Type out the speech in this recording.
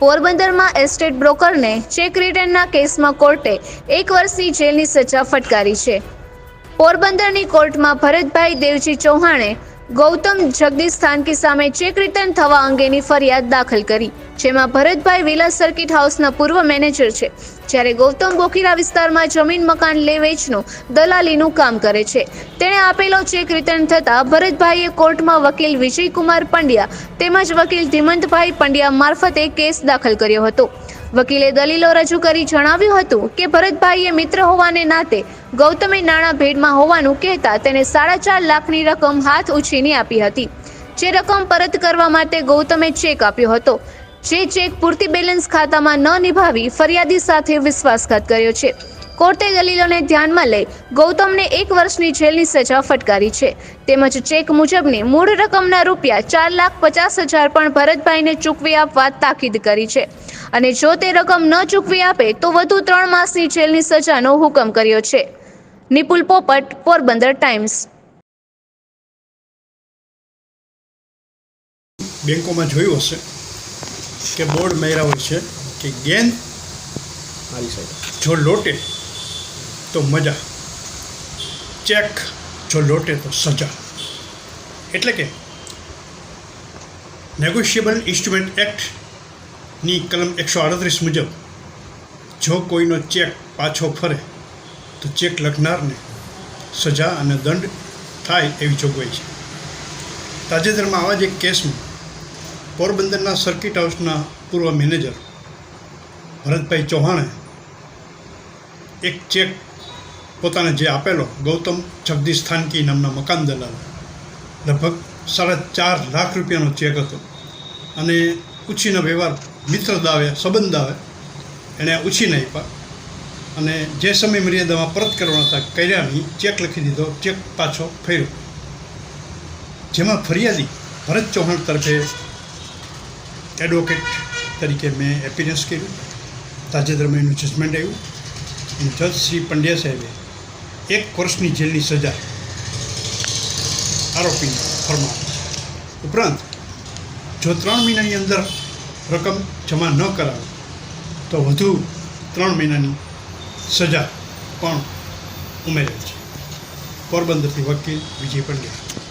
પોરબંદરમાં estate બ્રોકરને check રિટર્નના કેસમાં કોર્ટે એક વર્ષની જેલની સજા ફટકારી છે. પોરબંદરની કોર્ટમાં ભરતભાઈ દેવજી ચૌહાણે ગૌતમ જગદીશ થાનકી સામે ચેક રિટર્ન થવા અંગેની ફરિયાદ દાખલ કરી, જેમાં ભરતભાઈ વિલાસ સર્કિટ હાઉસના પૂર્વ મેનેજર છે. જ્યારે ગૌતમ બોકીરા વિસ્તારમાં જમીન મકાન લે વેચનું દલાલીનું કામ કરે છે. તેણે આપેલો ચેક રિટર્ન થતાં ભરતભાઈએ કોર્ટમાં વકીલ વિજયકુમાર પંડ્યા તેમજ વકીલ ધીમંતભાઈ પંડ્યા મારફતે કેસ દાખલ કર્યો હતો. વકીલે દલીલો રજૂ કરી જણાવ્યું હતું કે ભરતભાઈએ મિત્ર હોવાને નાતે ગૌતમે નાણાં ભેટમાં હોવાનું કહેતા તેને સાડા ચાર લાખની રકમ હાથ ઉછીની આપી હતી. જે રકમ પરત કરવા માટે ગૌતમે ચેક આપ્યો હતો. જે ચેક પૂરતી બેલેન્સ ખાતામાં ન નિભાવી ફરિયાદી સાથે વિશ્વાસઘાત કર્યો છે. કોર્ટે દલીલોને ધ્યાનમાં લઈ ગૌતમને એક વર્ષની જેલની સજા ફટકારી છે. તેમજ ચેક મુજબની મૂળ રકમના રૂપિયા ચાર લાખ પચાસ હજાર પણ ભરતભાઈને ચૂકવી આપવા તાકીદ કરી છે. અને જો તે રકમ ન ચૂકવી આપે તો વધુ ત્રણ માસની જેલની સજાનો હુકમ કર્યો છે. નિપુલ પોપટ પોરબંદર ટાઈમ્સ. બેંકોમાં જોયું હશે કે બોર્ડ હોય છે કે ગેન જો લોટે તો મજા. ચેક. જો લોટે તો સજા. એટલે કે નેગોશિયેબલ ઇન્સ્ટ્રુમેન્ટ એક્ટની કલમ એકસો આડત્રીસ મુજબ જો કોઈનો ચેક પાછો ફરે, તો ચેક લખનારને સજા અને દંડ થાય એવી જોગવાઈ છે. તાજેતરમાં આવા જ એક કેસમાં પોરબંદરના સર્કિટ હાઉસના પૂર્વ મેનેજર ભરતભાઈ ચૌહાણે એક ચેક પોતાને જે આપેલો ગૌતમ જગદીશ થાનકી નામના મકાન દલાલ. લગભગ સાડા ચાર લાખ રૂપિયાનો ચેક હતો. અને ઉછીનો વ્યવહાર મિત્ર દાવે, સંબંધ દાવે, એણે ઉછીને આપ્યા. અને જે સમય મર્યાદામાં પરત કરવાના હતા કર્યા નહીં ચેક લખી દીધો, ચેક પાછો ફેર્યો. જેમાં ફરિયાદી ભરત ચૌહાણ તરફે એડવોકેટ તરીકે મેં એપિરન્સ કર્યું. તાજેતરમાં એનું જજમેન્ટ આવ્યું. જજ શ્રી પંડ્યા સાહેબે એક વર્ષની જેલની સજા. આરોપીને ફરમાવી છે. ઉપરાંત, જો ત્રણ મહિનાની અંદર રકમ જમા ન કરાવે, તો વધુ ત્રણ મહિનાની સજા પણ ઉમેરેલ છે. પોરબંદરથી વકીલ વિજય પંડ્યા.